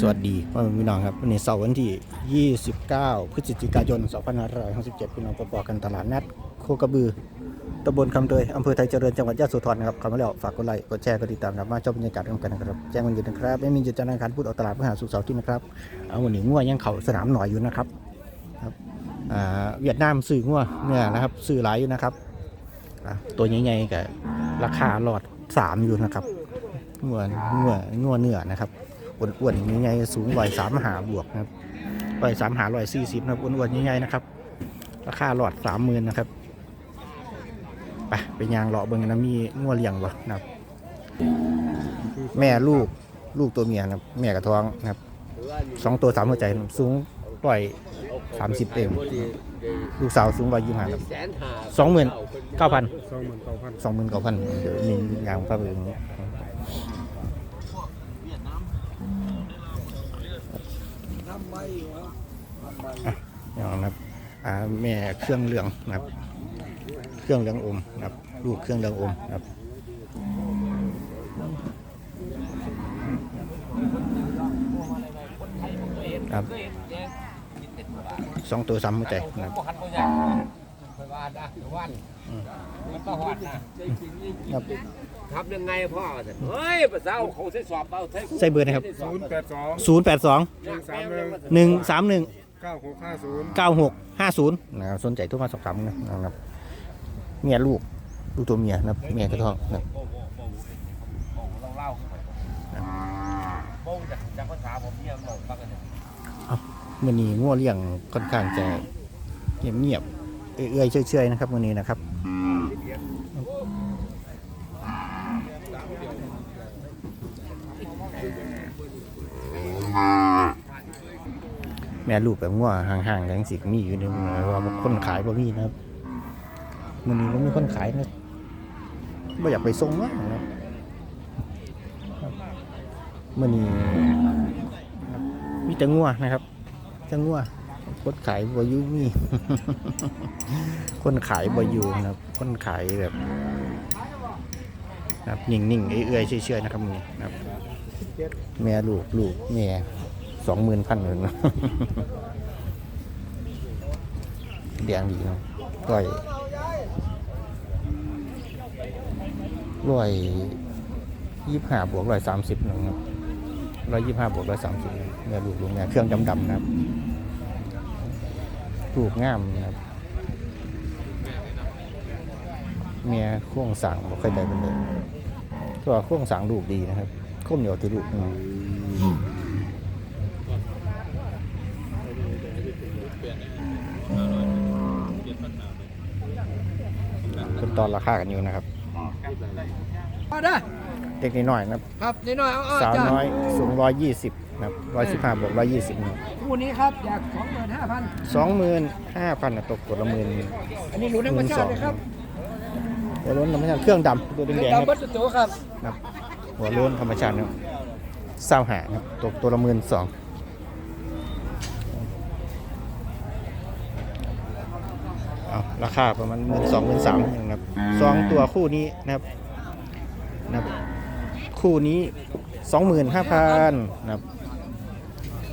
สวัสดีพ่อแม่พี่น้องครับวันนี้เสาร์วันที่ 29 พฤศจิกายน 2567 พี่น้องพบกันตลาดนัดโคกระบือตำบลคำเตยอำเภอไทยเจริญจังหวัดยะโสธรนะครับเข้ามาแล้วฝากกดไลค์กดแชร์กดติดตามครับมาชมบรรยากาศกันนะครับแจ้งวันหยุดนะครับไม่มีจุดจนาคารพูดออกตลาดเพื่อหาสุขเสาร์ที่นะครับเอาวันนี้งัวยังเข่าสนามหน่อยอยู่นะครับครับอ่าเวียดนามซื้องัวเนี่ยนะครับซื้อหลายอยู่นะครับตัวใหญ่ๆกับราคาหลอดสามอยู่นะครับงัวงัวงัวเนื้อนะครับ อ้วนๆใหญ่ๆสูงร้อยสามหาบวกนะครับร้อยสามหาร้อยสี่สิบนะครับอ้วนๆใหญ่ๆนะครับราคาหลอดสามหมื่นนะครับไปไปยางเลาะเบิ่งนะมีงัวเลี้ยงบ่นะครับ แม่ลูกลูกตัวเมียนะครับแม่กระท้องนะครับสองตัวสามหัวใจสูงร้อยสามสิบเต็มลูกสาวสูงร้อยยี่สิบห้าครับสองหมื่นเก้าพันสองหมื่นเก้าพันสองหมื่นเก้าพันเดี๋ยวมียางภาพเอง นี่ยอย่างนะครับอ่าแม่เครื่องเหลืองนะครับ เครื่องเหลืองอมนะครับลูกเครื่องเหลืองอมนะครับครับสองตัวซ้ำไม่ใจนะครับ หันตัวใหญ่ไปว่าดะวันมันก็หอดนะครับ ทำยังไงพ่อสันเฮ้ยภาษาเขาใช้สอบเอาใช้ใส่เบอร์นะครับ ศูนย์แปดสองศูนย์แปดสองหนึ่งสามหนึ่งหนึ่งสามหนึ่งเก้าหกห้าศูนย์เก้าหกห้าศูนย์นะครับสนใจโทุกมาสอบถามนะครับเมียลูกลูกตัวเมียนะครับเมียกระท้องนะครับเราเล่าโป้งจากจากภาษาผมเนี่ยมันฟังกันเนี่ยมื่อนี้งัวเลี้ยงค่อนข้างจะเงียบเงียบๆ เอื้อยเชื่อยๆนะครับมื่อนี้นะครับแม่ลูกแบบงัวห่างๆกันสิมีอยู่นมือว่าคนขายบ่มีนะครับมื่อนี้ก็มีคนขายนะไม่อยากไปส่งมากนะครับมื่อนี้มีแต่งัวนะครับแต่งัว คนขายบอยูมีคนขายบอยูนะครับ คนขายแบบนะครับนิ่งๆเอื้อยๆเชื่อยๆนะครับมือนะครับ แม่ลูกลูกแม่สองหมื่นพันเลยนะแดงดีเนาะร้อยร้อยยี่สิบห้าบวกร้อยสามสิบหนะครับร้อยยี่ห้าบวกร้อยสามสิบเนี่ยลูกลูกเนี่เครื่องดำดำๆนะครับ ลูกงามนะครับ เมียโค้งสั่งบ่ค่อยได้เป็นเลยก็โค้งสั่งลูกดีนะครับข้มเหนียวที่ลูกนะครับเป็นตอนราคากันอยู่นะครับมาได้เด็กนิดหน่อยนะครับครับนิดหน่อยเอาสาวน้อยสูงร้อยยี่สิบ นะครับร้อยสิบห้าบวกร้อยยี่สิบคู่นี้ครับอยากสองหมื่นห้าพันสองหมื่นห้าพันตกตัวละหมื่นอันนี้รู้ธรรมชาติเลยครับหัวโล้นธรรมชาติเครื่องดำตัวแดงๆดาวคบัรับตโตครับครับหัวโล้นธรรมชาติครับเศร้าหาครับตกตัวละหมื่นสองเอาราคาประมาณหมื่นสองหมื่นสามนะครับสองตัวคู่นี้นะครับนะครับ คู่นี้สองหมื่นห้าพันนะครับ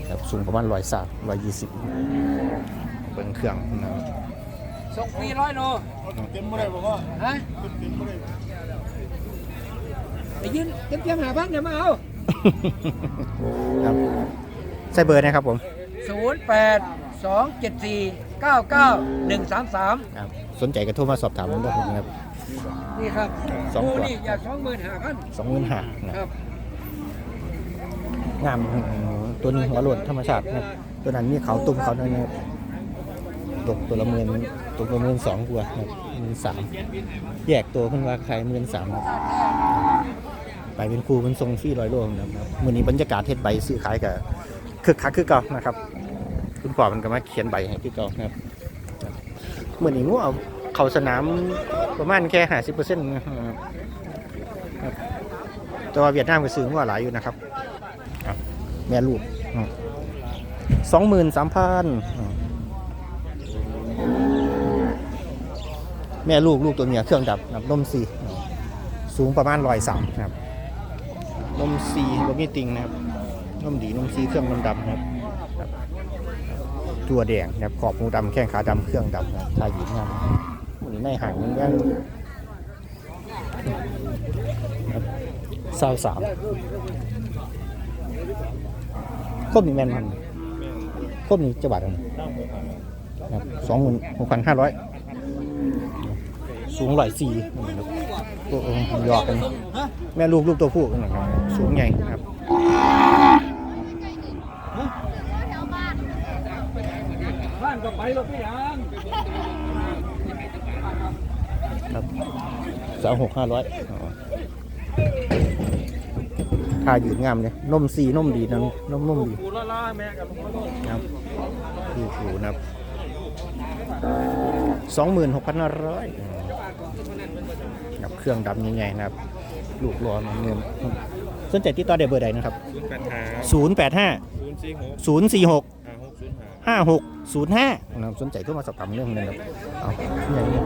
ครับสูงประมาณร้อยสามร้อยยี่สิบเบิ้งเครื่องนะครับส่งฟรีร้อยโลเต็มไม่ได้บอกว่าฮะเต็มไม่ได้ไปยืนเต็มเต็มหาพันเดี๋ยวมาเอาครับใส่เบอร์นะครับผม ศูนย์แปดสองเจ็ดสี่เก้าเก้าหนึ่งสามสามครับสนใจก็โทรมาสอบถามผมได้ผมนะครับ นี่ครับสองตัวคู่นี่อยากสองหมื่นห้าพันสองหมื่นห้านะครับงามอืม ตัวนี้หัวโลนธรรมชาตินะตัวนั้นมีเขาตุ้มเขาหน่อยนะตกตัวละหมื่นตกตัวหมื่นสองกว่านะครับหมื่นสามแยกตัวเพิ่งว่าใครหมื่นสามครับไปเป็นครูเป็นทรงฟรี่ร้อยโลนะครับมือนี้บรรยากาศเทศใบซื้อขายกับคึกคักคือเก่านะครับ คุณพ่อมันก็มาเขียนใบให้คือเก่านะครับมือนอีงูเอาเขาสนามประมาณแค่ห้าสิบเปอร์เซ็นต์นะครับแต่ว่าเวียดนามก็ซื้องัวหลายอยู่นะครับแม่ลูก สองหมื่นสามพันแม่ลูกลูกตัวเมียเครื่องดับนับนมสีสูงประมาณร้อยสามนะครับนมสีบะมีติงนะครับนมดีนมซีเครื่องดำๆนะครับครับ ตัวแดงนะครับขอบหูดำแข้งขาดำเครื่องดำนะครับชายหญิงงามวันนี้ในห่างมันแม่นครับสาวสาม ครบนี่แม่นมันครบนี่จะบาทเท่าไหร่ครับสองหมื่นหกพันห้าร้อยสูงร้อยสี่ตัวหยอกกันแม่ลูกลูกตัวผู้กันนะครับสูงใหญ่ครับบ้านก็ไปแล้วพี่ยังครับสามหกห้าร้อย ค่ายืนงามเลยนมสีนมดีนะนมนมดีกูละล่าแม่กับลุงพ่อนะครับผูผูนะครับสองหมื่นหกพันห้าร้อยกับเครื่องดำใหญ่ๆนะครับ ลูกรอนเงินสนใจติดต่อได้เบอร์ใดนะครับศูนย์แปดห้า0 8ศูนย์สี่หก5 0 4 6ห้าหกศูนย์ห้า5 6 0 5นะครับสนใจโทรมาสอบถามเรื่องนี้นะครับเอาอย่างนี้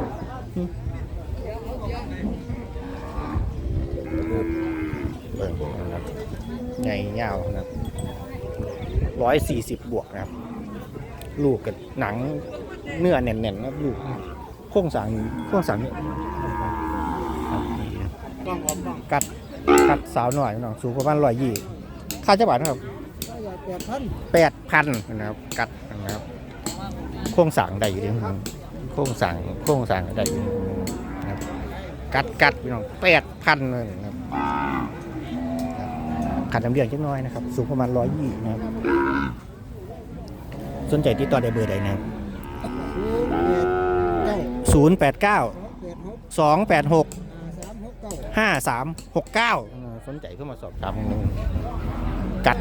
บิ่งนะครับใหญ่ยาวนะครับร้อยสี่สิบบวกนะครับ ลูกกับหนังเนื้อแน่นๆนะครับลูกโครงสร้งโครงสร้างเนี่ยครับดีนะต้องพร้อมต้กัดกัดสาวหน่อยน้องสูงประมาณร้อยยี่ค่าจ้าบาทนะครับแปดพันแปดพันนะครับ กัดนะครับโครงสั่งได้อยู่ดียวโครงสั่งโครงสั่งได้อยู่นะครับกัดกัดพี่น้องแปดพันเลยนะครับ ขัดน้ำเลี้ยงจักน้อยนะครับ สูงประมาณร้อยยี่นะครับสนใจที่ต่อได้เบอร์ใดนะครับศูนย์แปดเก้าสองแปดหกห้าสามหกเก้าสนใจเข้ามาสอบถามกัด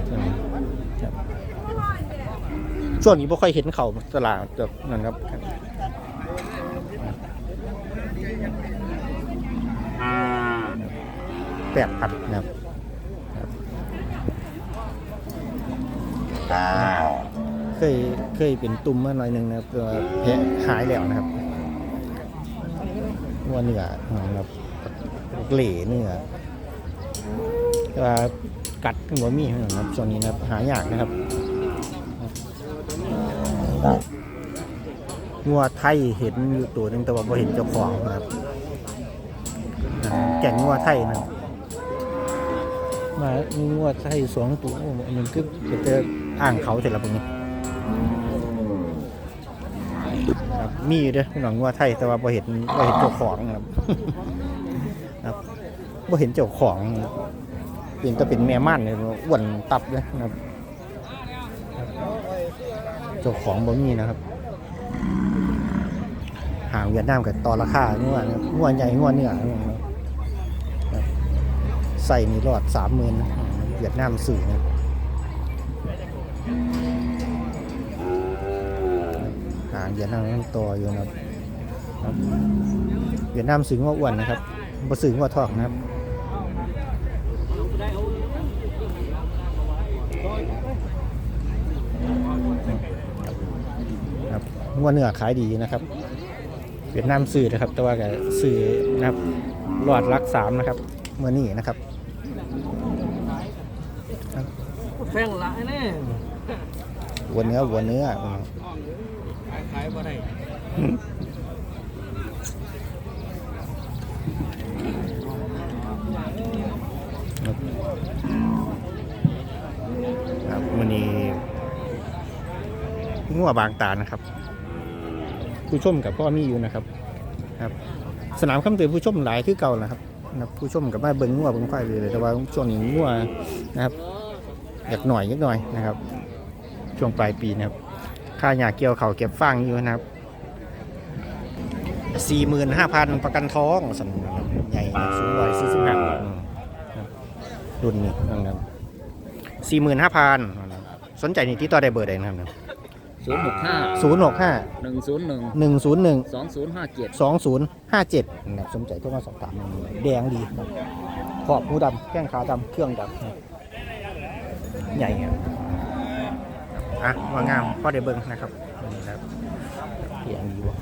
ช่วงนี้ไม่ค่อยเห็นเขาตลาดแบบนั้นครับแปดพันนะครับ ครับเคยเคยเป็นตุ่มมาหน่อยหนึ่งนะครับแต่ว่าแผลหายแล้วนะครับนัวเนื้อนะครับเหล่เนื้อแต่ว่ากัดหัวมีนะครับช่วงนี้นะครับหายากนะครับงัวไทยเห็นอยู่ตัวหนึงแต่ว่าบ่เห็นเจ้าของนะครับ แก่งงัวไทยนะครับมามีงัวไทยสองตัวโอ้อันนึงคือจะ อ่างเขาเสร็จแล้วพวกนี้ครับมีอยู่เด้อพี่น้องงัวไทยแต่ว่าบ่เห็นบ่เห็นเจ้าของครับครับบ่เห็นเจ้าของเป็นแต่เป็นแม่ม่านเลยอ้วนตับเลยนะครับ เจ้าของบ่มีนะครับหางเวียดนามกับต่อราคางัวนะครับงัวใหญ่งัวเนื้อนะครับครับใส่นี่รอดสามหมื่นเวียดนามสื่อนะ ครับหางเวียดนามยังต่ออยู่นะครับครับเวียดนามสึงว่าอ้วนนะครับบ่สึงว่าทองนะครับครับงัวเนื้อขายดีนะครับ เวียดนามซื้อนะครับ แต่ว่าก็ซื้อนะครับรอดรักสามนะครับเมื่อนี้นะครับแฟงหลายแน่วัวเนื้อวัวเนื้อ ขายขายบ่ได้ครับครับวันนี้งัวบางตานะครับ ผู้ชมกับพ่อมีอยู่นะครับ ครับ สนามคำเตือนผู้ชมหลายคือเก่านะครับนะครับผู้ชมกับมาเบิ้งงัวเบิ้งควายเลยแต่ว่าช่วงนี้งัวนะครับอยากหน่อยนิดหน่อยนะครับ ช่วงปลายปีนะครับ ค่าหยาเกี่ยวเขาวเก็บฟางอยู่นะครับสี่หมื่นห้าพันประกันท้องสันนะครับใหญ่นะสูงร้อยสี่สิบห้ารุ่นนี้นะครับสี่หมื่นห้าพันสนใจนี่ที่ต่อได้เบอร์ใดนะครับศูนย์หกห้าศูนย์หกห้าหนึ่งศูนย์หนึ่งหนึ่งศูนย์หนึ่งสองศูนย์ห้าเจ็ดสองศูนย์ห้าเจ็ดนะครับสนใจโทรมาสอบถามแดงดีครับขอบหูดำแข้งขาดำเครื่องดำใหญ่ครับ อะว่างามพ่อไดเบิงนะครับนี่ครับเพียงดีวะ